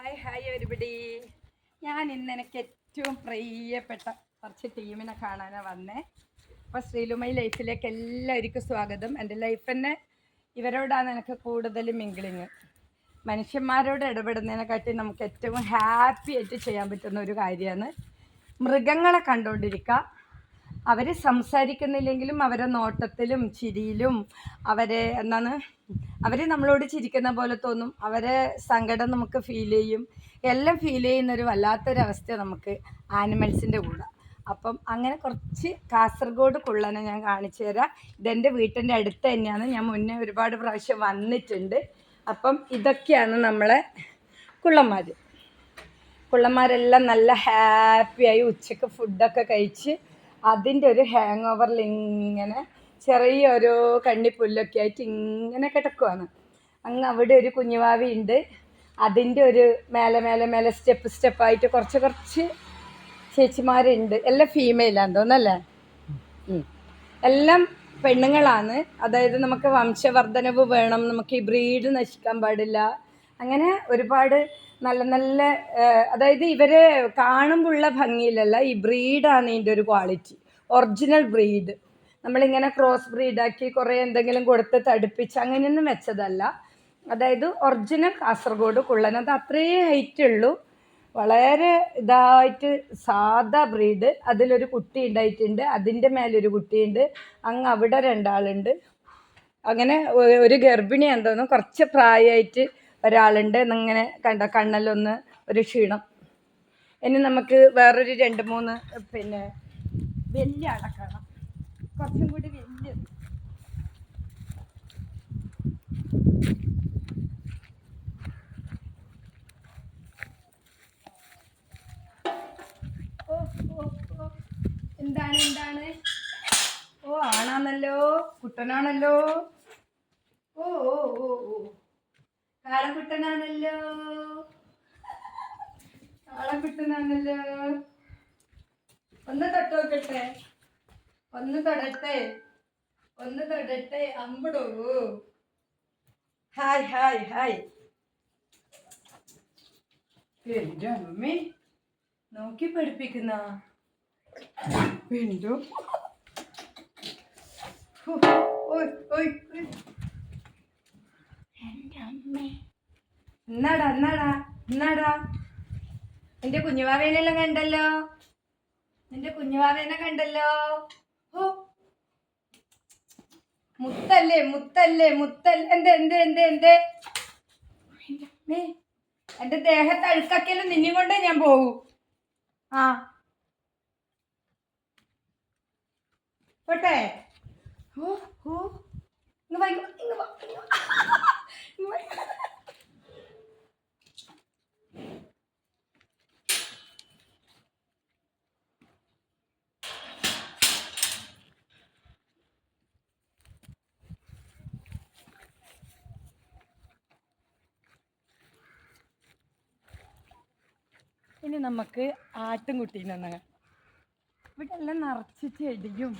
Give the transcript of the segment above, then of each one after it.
Hi hi ഒരുപടി ഞാൻ ഇന്ന് എനിക്ക് ഏറ്റവും പ്രിയപ്പെട്ട കുറച്ച് ടീമിനെ കാണാനാണ് വന്നേ. അപ്പോൾ ശ്രീലുമൈ ലൈഫിലേക്ക് എല്ലാവർക്കും സ്വാഗതം. എന്റെ ലൈഫ് തന്നെ ഇവരോടാണ് എനിക്ക് കൂടുതൽ മിങ്കിളിങ് മനുഷ്യന്മാരോട് ഇടപെടുന്നതിനെക്കാട്ടി നമുക്ക് ഏറ്റവും ഹാപ്പി ആയിട്ട് ചെയ്യാൻ പറ്റുന്ന ഒരു കാര്യമാണ് മൃഗങ്ങളെ കണ്ടുകൊണ്ടിരിക്കുക. അവർ സംസാരിക്കുന്നില്ലെങ്കിലും അവരെ നോട്ടത്തിലും ചിരിയിലും അവരെ എന്താണ് അവർ നമ്മളോട് ചിരിക്കുന്ന പോലെ തോന്നും. അവരെ സങ്കടം നമുക്ക് ഫീൽ ചെയ്യും. എല്ലാം ഫീൽ ചെയ്യുന്ന ഒരു വല്ലാത്തൊരവസ്ഥ നമുക്ക് ആനിമൽസിന്റെ കൂടെ. അപ്പം അങ്ങനെ കുറച്ച് കാസർഗോഡ് കുള്ളനെ ഞാൻ കാണിച്ചു തരാം. ഇതെന്റെ വീട്ടിന്റെ അടുത്ത് തന്നെയാണ്. ഞാൻ മുന്നേ ഒരുപാട് പ്രാവശ്യം വന്നിട്ടുണ്ട്. അപ്പം ഇതൊക്കെയാണ് നമ്മളെ കുള്ളന്മാർ കുള്ളന്മാരെല്ലാം നല്ല ഹാപ്പിയായി ഉച്ചയ്ക്ക് ഫുഡൊക്കെ കഴിച്ച് അതിന്റെ ഒരു ഹാങ് ഓവറിൽ ഇങ്ങനെ ചെറിയൊരു കണ്ണിപ്പുല്ലൊക്കെ ആയിട്ട് ഇങ്ങനെ കിടക്കുവാണ്. അങ്ങ് അവിടെ ഒരു കുഞ്ഞുവാവി ഉണ്ട്. അതിന്റെ ഒരു മേലെ മേലെ മേലെ സ്റ്റെപ്പ് സ്റ്റെപ്പായിട്ട് കുറച്ച് കുറച്ച് ചേച്ചിമാരുണ്ട്. എല്ലാം ഫീമെയിലാന്ന് തോന്നല്ലേ. എല്ലാം പെണ്ണുങ്ങളാണ്. അതായത് നമുക്ക് വംശവർദ്ധനവ് വേണം. നമുക്ക് ഈ ബ്രീഡ് നശിക്കാൻ പാടില്ല. അങ്ങനെ ഒരുപാട് നല്ല നല്ല അതായത് ഇവരെ കാണുമ്പോഴുള്ള ഭംഗിയിലല്ല. ഈ ബ്രീഡാണ് ഇതിന്റെ ഒരു ക്വാളിറ്റി ഒറിജിനൽ ബ്രീഡ്. നമ്മളിങ്ങനെ ക്രോസ് ബ്രീഡാക്കി കുറേ എന്തെങ്കിലും കൊടുത്ത് തടുപ്പിച്ച് അങ്ങനെയൊന്നും വെച്ചതല്ല. അതായത് ഒറിജിനൽ കാസർഗോഡ് കുള്ളൻ. അത് അത്രേ ഹൈറ്റ് ഉള്ളൂ. വളരെ ഇതായിട്ട് സാധാ ബ്രീഡ് അതിലൊരു കുട്ടി ഉണ്ടായിട്ടുണ്ട്. അതിന്റെ മേലൊരു കുട്ടിയുണ്ട്. അങ്ങ് അവിടെ രണ്ടാളുണ്ട്. അങ്ങനെ ഒരു ഗർഭിണി എന്തോന്നു കുറച്ച് പ്രായമായിട്ട് ഒരാളുണ്ട്. എന്നിങ്ങനെ കണ്ട കണ്ണലൊന്ന് ഒരു ക്ഷീണം. ഇനി നമുക്ക് വേറൊരു രണ്ട് മൂന്ന് പിന്നെ വലിയ ആളെ കാണാം. കുറച്ചും കൂടി ഓ. എന്താണ് എന്താണ്? ഓ ആണാന്നല്ലോ. കുട്ടനാണല്ലോ. ഓ ഓ ഓ ഓ. കാളക്കുട്ടനാണല്ലോ. കാളക്കുട്ടനാണല്ലോ. ഒന്ന് തൊട്ട് നോക്കട്ടെ. ഒന്ന് തൊടട്ടെ ഒന്ന് തൊടട്ടെ അമ്പടോ ഹായ് ഹായ് ഹായ്. എന്റെ അമ്മേ. നോക്കി പഠിപ്പിക്കുന്ന. എന്തോ? എന്നാടാ എന്നാടാ എന്നാടാ എന്റെ കുഞ്ഞുവാവേനെല്ലാം കണ്ടല്ലോ? നിന്റെ കുഞ്ഞുവാവേനെ കണ്ടല്ലോ? മുത്തല്ലേ മുത്തല്ലേ മുത്തൽ. എന്റെ എന്റെ എന്റെ എന്റെ എന്റെ ദേഹത്ത് അഴുക്കാക്കിയാലും നിന്നെ കൊണ്ടേ ഞാൻ പോകൂ ആ. പോട്ടെ? ഓ ഓ ഇങ്ങ് വാ, ഇങ്ങ് വാ, ഇങ്ങ് വാ, ഇങ്ങ് വാ. ഇങ്ങ് വാ. ഇനി ആട്ടും ആട്ടുംകുട്ടീനെ ഇവിടെ എല്ലാം നിറച്ച് ചെടിയും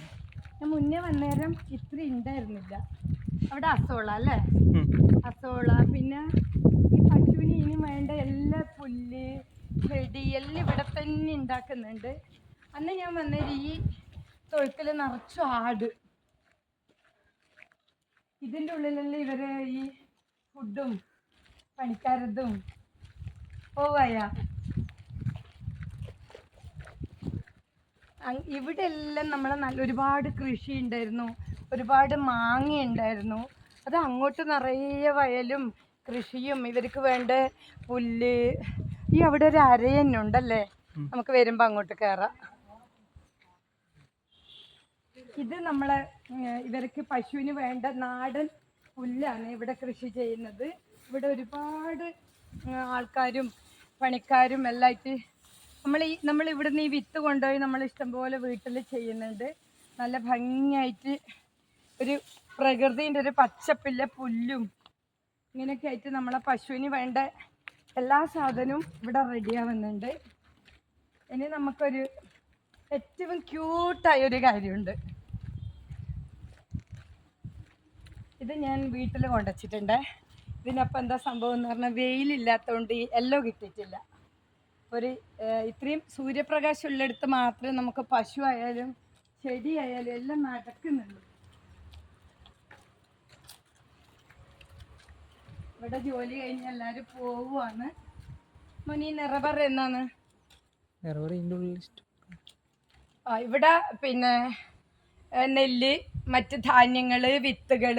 ഞാൻ മുന്നേ വന്നേരം ഇത്ര ഉണ്ടായിരുന്നില്ല അവിടെ അസോള അല്ലേ? അസോള. പിന്നെ ഈ പശുവിന് ഇനി വേണ്ട എല്ലാ പുല്ല് ചെടി എല്ലാം ഇവിടെ തന്നെ ഉണ്ടാക്കുന്നുണ്ട് അന്ന് ഞാൻ വന്നേരം ഈ തൊഴുത്തിൽ നിറച്ചു ആട്. ഇതിന്റെ ഉള്ളിലെല്ലാം ഇവർ ഈ ഫുഡും പണിക്കാരതും പോവായ? ഇവിടെ എല്ലാം നമ്മളെ നല്ല ഒരുപാട് കൃഷി ഉണ്ടായിരുന്നു ഒരുപാട് മാങ്ങ ഉണ്ടായിരുന്നു അത് അങ്ങോട്ട് നിറയെ വയലും കൃഷിയും ഇവർക്ക് വേണ്ട പുല്ല്. ഈ അവിടെ ഒരു അരയന്നുണ്ടല്ലേ നമുക്ക് വരുമ്പോൾ അങ്ങോട്ട് കയറാം ഇത് നമ്മളെ ഇവർക്ക് പശുവിന് വേണ്ട നാടൻ പുല്ലാണ് ഇവിടെ കൃഷി ചെയ്യുന്നത്. ഇവിടെ ഒരുപാട് ആൾക്കാരും പണിക്കാരും എല്ലാം ആയിട്ട് നമ്മൾ ഈ നമ്മൾ ഇവിടുന്ന് ഈ വിത്ത് കൊണ്ടുപോയി നമ്മൾ ഇഷ്ടംപോലെ വീട്ടിൽ ചെയ്യുന്നുണ്ട്. നല്ല ഭംഗിയായിട്ട് ഒരു പ്രകൃതിന്റെ ഒരു പച്ചപ്പില്ല പുല്ലും ഇങ്ങനെയൊക്കെ ആയിട്ട് നമ്മളെ പശുവിന് വേണ്ട എല്ലാ സാധനവും ഇവിടെ റെഡിയാവുന്നുണ്ട് ഇനി നമുക്കൊരു ഏറ്റവും ക്യൂട്ടായ ഒരു കാര്യമുണ്ട്. ഇത് ഞാൻ വീട്ടിൽ കൊണ്ടുവച്ചിട്ടുണ്ട്. ഇതിനപ്പം എന്താ സംഭവം എന്ന് പറഞ്ഞാൽ വെയിലില്ലാത്തതുകൊണ്ട് എല്ലോ കിട്ടിയിട്ടില്ല. ഒരു ഇത്രയും സൂര്യപ്രകാശം ഉള്ളിടത്ത് മാത്രമേ നമുക്ക് പശു ആയാലും ചെടി ആയാലും എല്ലാം നടക്കുന്നുള്ളൂ. ഇവിടെ ജോലി കഴിഞ്ഞ് എല്ലാവരും പോവുകയാണ് മുനി നിറബർ എന്നാണ്. നിറവറ ആ, ഇവിടെ പിന്നെ നെല്ല് മറ്റ് ധാന്യങ്ങൾ വിത്തുകൾ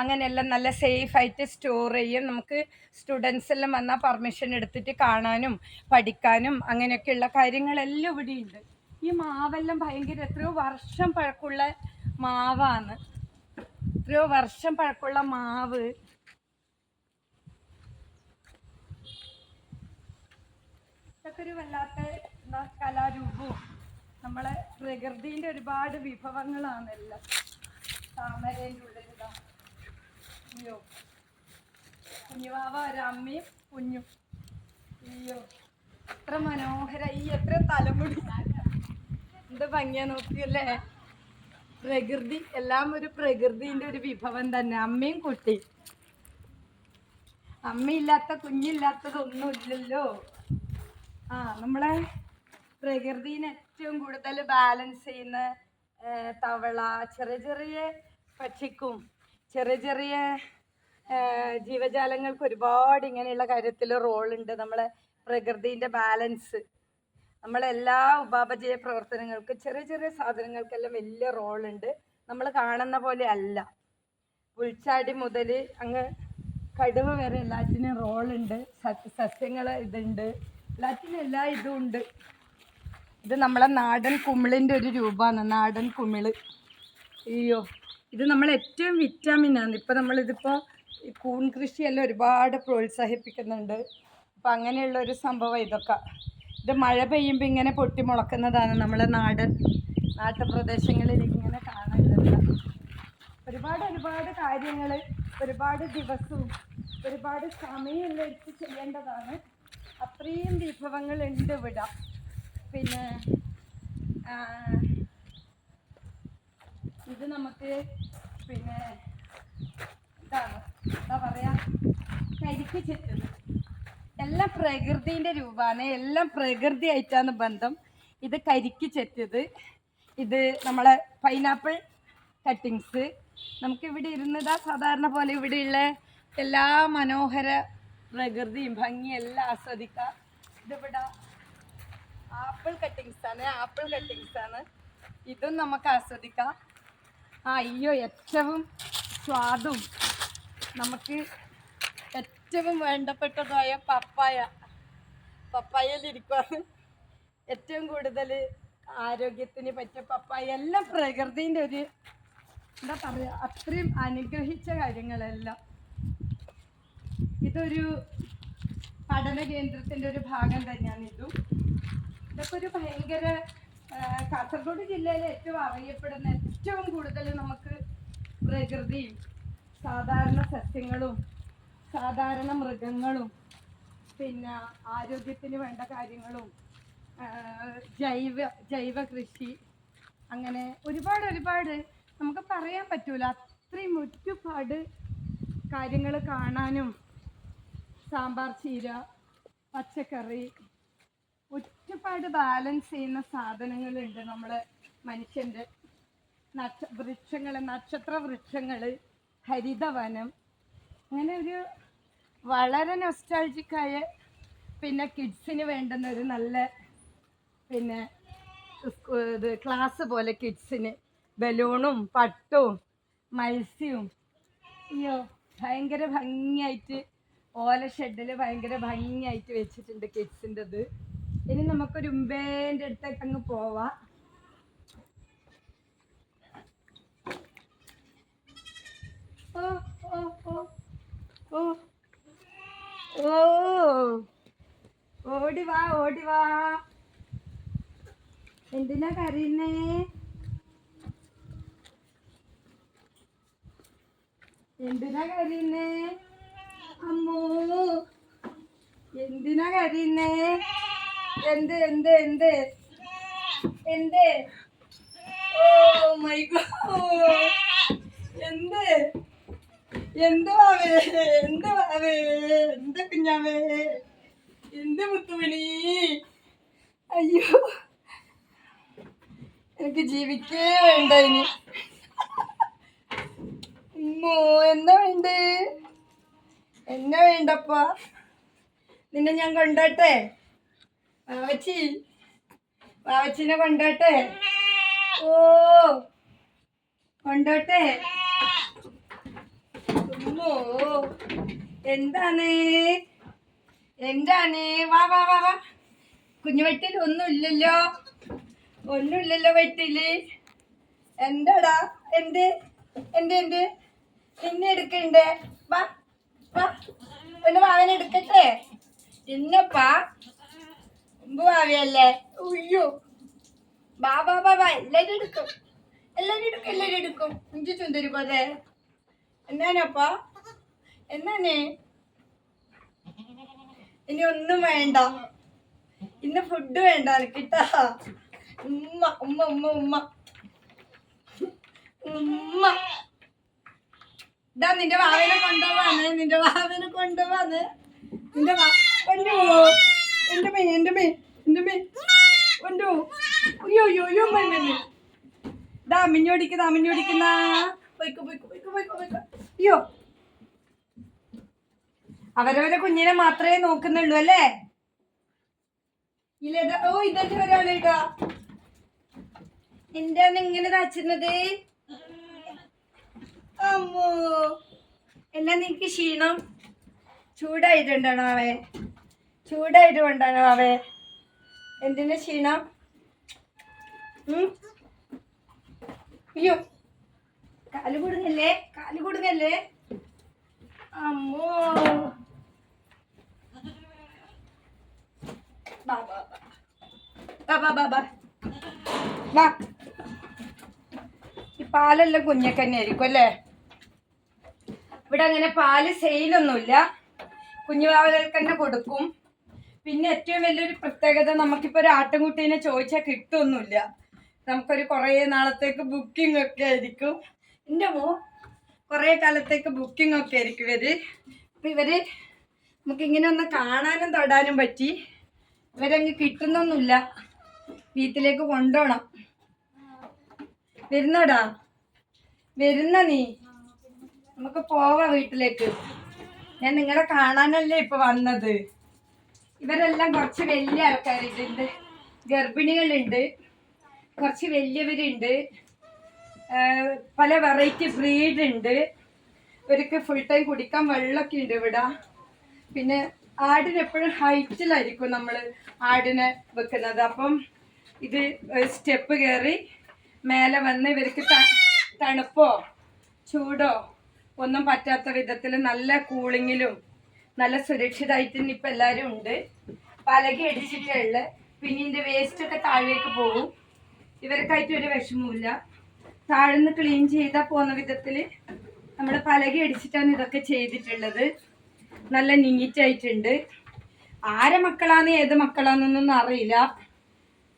അങ്ങനെയെല്ലാം നല്ല സേഫ് ആയിട്ട് സ്റ്റോർ ചെയ്യും. നമുക്ക് സ്റ്റുഡൻസ് എല്ലാം വന്നാൽ പെർമിഷൻ എടുത്തിട്ട് കാണാനും പഠിക്കാനും അങ്ങനെയൊക്കെയുള്ള കാര്യങ്ങളെല്ലാം ഇവിടെ ഉണ്ട് ഈ മാവെല്ലാം ഭയങ്കര എത്രയോ വർഷം പഴക്കമുള്ള മാവാണ്. എത്രയോ വർഷം പഴക്കമുള്ള മാവ്. ഇതൊക്കെ ഒരു വല്ലാത്ത എന്താ കലാരൂപവും. നമ്മളെ പ്രകൃതിന്റെ ഒരുപാട് വിഭവങ്ങളാണെല്ലാം അയ്യോ. കുഞ്ഞുവാവ ഒരമ്മയും കുഞ്ഞും. അയ്യോ. എത്ര മനോഹര ഈ എത്ര തലമുടി. എന്ത് ഭംഗിയാ നോക്കിയല്ലേ? പ്രകൃതി എല്ലാം ഒരു പ്രകൃതിന്റെ ഒരു വിഭവം തന്നെ. അമ്മയും കുട്ടി. അമ്മയില്ലാത്ത കുഞ്ഞില്ലാത്തതൊന്നും ഇല്ലല്ലോ. ആ നമ്മളെ പ്രകൃതിനെ ഏറ്റവും കൂടുതൽ ബാലൻസ് ചെയ്യുന്ന തവള ചെറിയ ചെറിയ പക്ഷിക്കും ചെറിയ ചെറിയ ജീവജാലങ്ങൾക്ക് ഒരുപാട് ഇങ്ങനെയുള്ള കാര്യത്തിൽ റോളുണ്ട് നമ്മളെ പ്രകൃതിന്റെ ബാലൻസ് നമ്മളെല്ലാ ഉപാപചയ പ്രവർത്തനങ്ങൾക്കും ചെറിയ ചെറിയ സാധനങ്ങൾക്കെല്ലാം വലിയ റോളുണ്ട് നമ്മൾ കാണുന്ന പോലെ അല്ല. പുൽച്ചാടി മുതൽ അങ്ങ് കടുവ വരെ എല്ലാറ്റിനും റോളുണ്ട് സസ്യങ്ങൾ ഇതുണ്ട്. എല്ലാറ്റിനും എല്ലാ ഇതും ഉണ്ട്. ഇത് നമ്മളെ നാടൻ കുമിളിന്റെ ഒരു രൂപമാണ്. നാടൻ കുമിൾ. അയ്യോ. ഇത് നമ്മൾ ഏറ്റവും വിറ്റാമിനാണ് ഇപ്പം നമ്മളിതിപ്പോൾ കൂൺ കൃഷിയെല്ലാം ഒരുപാട് പ്രോത്സാഹിപ്പിക്കുന്നുണ്ട്. അപ്പം അങ്ങനെയുള്ള ഒരു സംഭവം ഇതൊക്കെ. ഇത് മഴ പെയ്യുമ്പോൾ ഇങ്ങനെ പൊട്ടി മുളക്കുന്നതാണ് നമ്മളെ നാടൻ നാട്ടുപ്രദേശങ്ങളിൽ ഇങ്ങനെ കാണുന്നത്. ഒരുപാട് ഒരുപാട് കാര്യങ്ങൾ ഒരുപാട് ദിവസവും ഒരുപാട് സമയമെല്ലാം എടുത്ത് ചെയ്യേണ്ടതാണ്. അത്രയും വിഭവങ്ങൾ ഉണ്ട് ഇവിടെ. പിന്നെ ഇത് നമുക്ക് പിന്നെ എന്താണ് എന്താ പറയാ കരിക്ക് ചെറ്റത്. എല്ലാം പ്രകൃതിന്റെ രൂപമാണ് എല്ലാം പ്രകൃതി ആയിട്ടാണ് ബന്ധം. ഇത് കരിക്ക് ചെറ്റത്. ഇത് നമ്മളെ പൈനാപ്പിൾ കട്ടിങ്സ് നമുക്ക് ഇവിടെ ഇരുന്നതാ സാധാരണ പോലെ ഇവിടെയുള്ള എല്ലാ മനോഹര പ്രകൃതിയും ഭംഗിയും എല്ലാം ആസ്വദിക്കാം. ഇതിവിടെ ആപ്പിൾ കട്ടിങ്സ് ആണ്. ആപ്പിൾ കട്ടിങ്സ് ആണ്. ഇതും നമുക്ക് ആസ്വദിക്കാം. ആ അയ്യോ ഏറ്റവും സ്വാദും നമുക്ക് ഏറ്റവും വേണ്ടപ്പെട്ടതായ പപ്പായ. പപ്പായയിലിരിക്കുവാണ് ഏറ്റവും കൂടുതൽ ആരോഗ്യത്തിന് പറ്റിയ പപ്പായ. എല്ലാം പ്രകൃതിന്റെ ഒരു എന്താ പറയുക അത്രയും അനുഗ്രഹിച്ച കാര്യങ്ങളെല്ലാം. ഇതൊരു പഠന കേന്ദ്രത്തിന്റെ ഒരു ഭാഗം തന്നെയാണ് ഇതും. ഇതൊക്കെ ഒരു ഭയങ്കര കാസർഗോഡ് ജില്ലയിലെ ഏറ്റവും അറിയപ്പെടുന്ന ഏറ്റവും കൂടുതൽ നമുക്ക് പ്രകൃതിയും സാധാരണ സസ്യങ്ങളും സാധാരണ മൃഗങ്ങളും പിന്നെ ആരോഗ്യത്തിന് വേണ്ട കാര്യങ്ങളും ജൈവ ജൈവ കൃഷി അങ്ങനെ ഒരുപാട് ഒരുപാട് നമുക്ക് പറയാൻ പറ്റൂല. അത്രയും ഒരുപാട് കാര്യങ്ങൾ കാണാനും സാമ്പാർ ചീര പച്ചക്കറി ഒരുപാട് ബാലൻസ് ചെയ്യുന്ന സാധനങ്ങളുണ്ട് നമ്മളെ മനുഷ്യന്റെ നക്ഷ വൃക്ഷങ്ങൾ നക്ഷത്ര വൃക്ഷങ്ങൾ ഹരിതവനം അങ്ങനെ ഒരു വളരെ നൊസ്റ്റാൾജിക്കായ പിന്നെ കിഡ്സിന് വേണ്ടുന്ന ഒരു നല്ല പിന്നെ ഇത് ക്ലാസ് പോലെ കിഡ്സിന് ബലൂണും പട്ടും മത്സ്യവും അയ്യോ ഭയങ്കര ഭംഗിയായിട്ട് ഓല ഷെഡിൽ ഭയങ്കര ഭംഗിയായിട്ട് വെച്ചിട്ടുണ്ട് കിഡ്സിന്റെത് ഇനി നമുക്കൊരു ഉമ്പേന്റെ അടുത്തേക്ക് അങ്ങ് പോവാം. ഓ ഓ ഓ ഓ. ഓടി വാ ഓടി വാ. എന്തിനാ കരയുന്നേ? എന്തിനാ കരയുന്നേ? അമ്മോ എന്തിനാ കരയുന്നേ? എന്ത് എന്ത് എന്ത്? എന്ത്? Oh my God. എന്ത്? എന്തുവാവേ എന്തുവാവേ എന്ത് കുഞ്ഞാവേ? എന്ത് മുത്തുമണി അയ്യോ. എനിക്ക് ജീവിക്കേ വേണ്ട ഇനി. ഉമ്മോ എന്നാ വേണ്ടേ? എന്നാ വേണ്ടപ്പ? നിന്നെ ഞാൻ കൊണ്ടോട്ടെ? വാവച്ചി വാവച്ചിനെ കൊണ്ടോട്ടെ. ഓ. കൊണ്ടോട്ടെ. ഓ എന്താണ്? എന്താണ്? വാ വാ വാ വാ. കുഞ്ഞു വെട്ടിൽ ഒന്നുമില്ലല്ലോ. ഒന്നുമില്ലല്ലോ വെട്ടിൽ എന്താടാ? എന്ത്? എന്ത് എന്ത്? നിന്നെ എടുക്കണ്ടേ? വാ വാ. ഒന്ന് വാവനെ എടുക്കട്ടെ. ഇന്നപ്പാ ഭാവിയല്ലേ ഉയ്യോ ബാ ബാ ബാ ബാ എല്ലാരും എടുക്കും. എല്ലാരും എടുക്കും എല്ലാരും എടുക്കും. ഇഞ്ചി ചുന്തരി പോലെ. എന്നാനപ്പാ? എന്നാനേ? ഇനി ഒന്നും വേണ്ട. ഇന്ന് ഫുഡ് വേണ്ട കിട്ടാ ഉമ്മ ഉമ്മ ഉമ്മ ഉമ്മ. ഉമ്മ. ഇതാ നിന്റെ വാവനെ കൊണ്ടുപോവാണ്. നിന്റെ വാവനെ കൊണ്ടുപോവാണ്. നിന്റെ വാ എന്റെ മേ എന്റെ മേ എന്റെ മേ. ഉണ്ടോ അയ്യോ അയ്യോ അയ്യോ മേ ഇതാ അമ്മിഞ്ഞോടിക്കുന്ന അമ്മിഞ്ഞോടിക്കുന്ന പോയിക്കോ പോയിക്കോ പോയിക്കോ പോയിക്കോ പോയിക്കോ. അയ്യോ. അവരവരെ കുഞ്ഞിനെ മാത്രമേ നോക്കുന്നുള്ളൂ അല്ലേ? ഓ ഇതൊക്കെ ഒരാളിടാ എന്താണ് ഇങ്ങനെ തച്ചുന്നത് അമ്മോ. എന്നാ നിനക്ക് ക്ഷീണം? ചൂടായിട്ടുണ്ടാണോ അവേ ചൂടായിട്ട് കൊണ്ടാണോ അവേ. എന്തിനു ക്ഷീണം? അയ്യോ. കാൽ കൂടുന്നില്ലേ കാൽ കൂടുന്നല്ലേ അമ്മോ. ഈ പാലെല്ലാം കുഞ്ഞൊക്കെ തന്നെ ആയിരിക്കും അല്ലേ? ഇവിടെ അങ്ങനെ പാൽ സെയിലൊന്നുമില്ല. കുഞ്ഞുവാവകൾക്ക് തന്നെ കൊടുക്കും. പിന്നെ ഏറ്റവും വലിയൊരു പ്രത്യേകത നമുക്കിപ്പോൾ ഒരു ആട്ടിൻകുട്ടീനെ ചോദിച്ചാൽ കിട്ടുമൊന്നുമില്ല നമുക്കൊരു കുറേ നാളത്തേക്ക് ബുക്കിംഗ് ഒക്കെ ആയിരിക്കും. എന്റെ മോ കുറേ കാലത്തേക്ക് ബുക്കിംഗ് ഒക്കെ ആയിരിക്കും ഇവർ. അപ്പം ഇവർ നമുക്കിങ്ങനെ ഒന്ന് കാണാനും തൊടാനും പറ്റി. ഇവരങ്ങ് കിട്ടുന്നൊന്നുമില്ല. വീട്ടിലേക്ക് കൊണ്ടുപോകണം വരുന്നോടാ? വരുന്ന നീ? നമുക്ക് പോവാ വീട്ടിലേക്ക്. ഞാൻ നിങ്ങളെ കാണാനല്ലേ ഇപ്പൊ വന്നത്. ഇവരെല്ലാം കുറച്ച് വലിയ ആൾക്കാരുണ്ട് ഗർഭിണികളുണ്ട്. കുറച്ച് വലിയവരുണ്ട്. പല വെറൈറ്റി ബ്രീഡ് ഉണ്ട്. ഇവർക്ക് ഫുൾ ടൈം കുടിക്കാൻ വെള്ളമൊക്കെ ഉണ്ട് ഇവിടെ. പിന്നെ ആടിന് എപ്പോഴും ഹൈറ്റിലായിരിക്കും നമ്മൾ ആടിനെ വെക്കുന്നത്. അപ്പം ഇത് സ്റ്റെപ്പ് കയറി മേലെ വന്ന് ഇവർക്ക് തണുപ്പോ ചൂടോ ഒന്നും പറ്റാത്ത വിധത്തിൽ നല്ല കൂളിങ്ങിലും നല്ല സുരക്ഷിതമായിട്ട് ഇപ്പം എല്ലാരും ഉണ്ട്. പലകെ അടിച്ചിട്ടുള്ള പിന്നെ വേസ്റ്റ് ഒക്കെ താഴേക്ക് പോകും. ഇവർക്കായിട്ട് ഒരു വിഷമവുമില്ല. താഴ്ന്ന് ക്ലീൻ ചെയ്താൽ പോകുന്ന വിധത്തിൽ നമ്മൾ പലകെ അടിച്ചിട്ടാണ് ഇതൊക്കെ ചെയ്തിട്ടുള്ളത്. നല്ല നീറ്റായിട്ടുണ്ട് ആരെ മക്കളാണ് ഏത് മക്കളാണെന്നൊന്നും അറിയില്ല.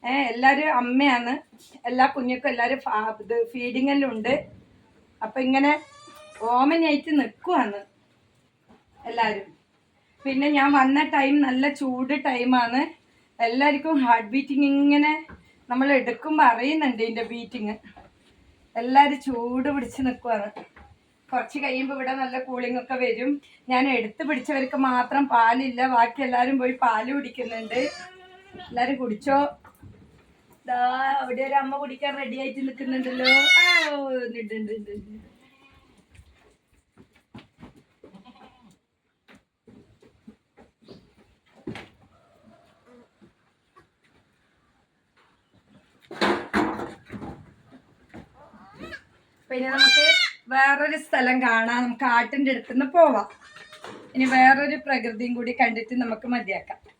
ഏ എല്ലാവരും അമ്മയാണ്. എല്ലാ കുഞ്ഞുക്കും എല്ലാവരും ഇത് ഫീഡിങ്ങെല്ലാം ഉണ്ട്. അപ്പം ഇങ്ങനെ ഓമനായിട്ട് നിൽക്കുവാണ് എല്ലാവരും പിന്നെ ഞാൻ വന്ന ടൈം നല്ല ചൂട് ടൈമാണ് എല്ലാവർക്കും ഹാർട്ട് ബീറ്റിംഗ് ഇങ്ങനെ നമ്മൾ എടുക്കുമ്പോൾ അറിയുന്നുണ്ട് ഇതിന്റെ ബീറ്റിങ് എല്ലാവരും ചൂട് പിടിച്ച് നിൽക്കുവാണ് കുറച്ച് കഴിയുമ്പോൾ ഇവിടെ നല്ല കൂളിംഗ് ഒക്കെ വരും. ഞാൻ എടുത്ത് പിടിച്ചവർക്ക് മാത്രം പാലില്ല. ബാക്കി എല്ലാവരും പോയി പാൽ കുടിക്കുന്നുണ്ട്. എല്ലാവരും കുടിച്ചോ? ദാ അവിടെ ഒരു അമ്മ കുടിക്കാൻ റെഡി ആയിട്ട് നിൽക്കുന്നുണ്ടല്ലോ ആ ഓ, ഉണ്ട്, ഉണ്ട്, ഉണ്ട്, ഉണ്ട്, ഉണ്ട്. പിന്നെ നമുക്ക് വേറൊരു സ്ഥലം കാണാം. നമുക്ക് ആട്ടിന്റെ അടുത്തുനിന്ന് പോവാം. ഇനി വേറൊരു പ്രകൃതിയും കൂടി കണ്ടിട്ട് നമുക്ക് മതിയാക്കാം.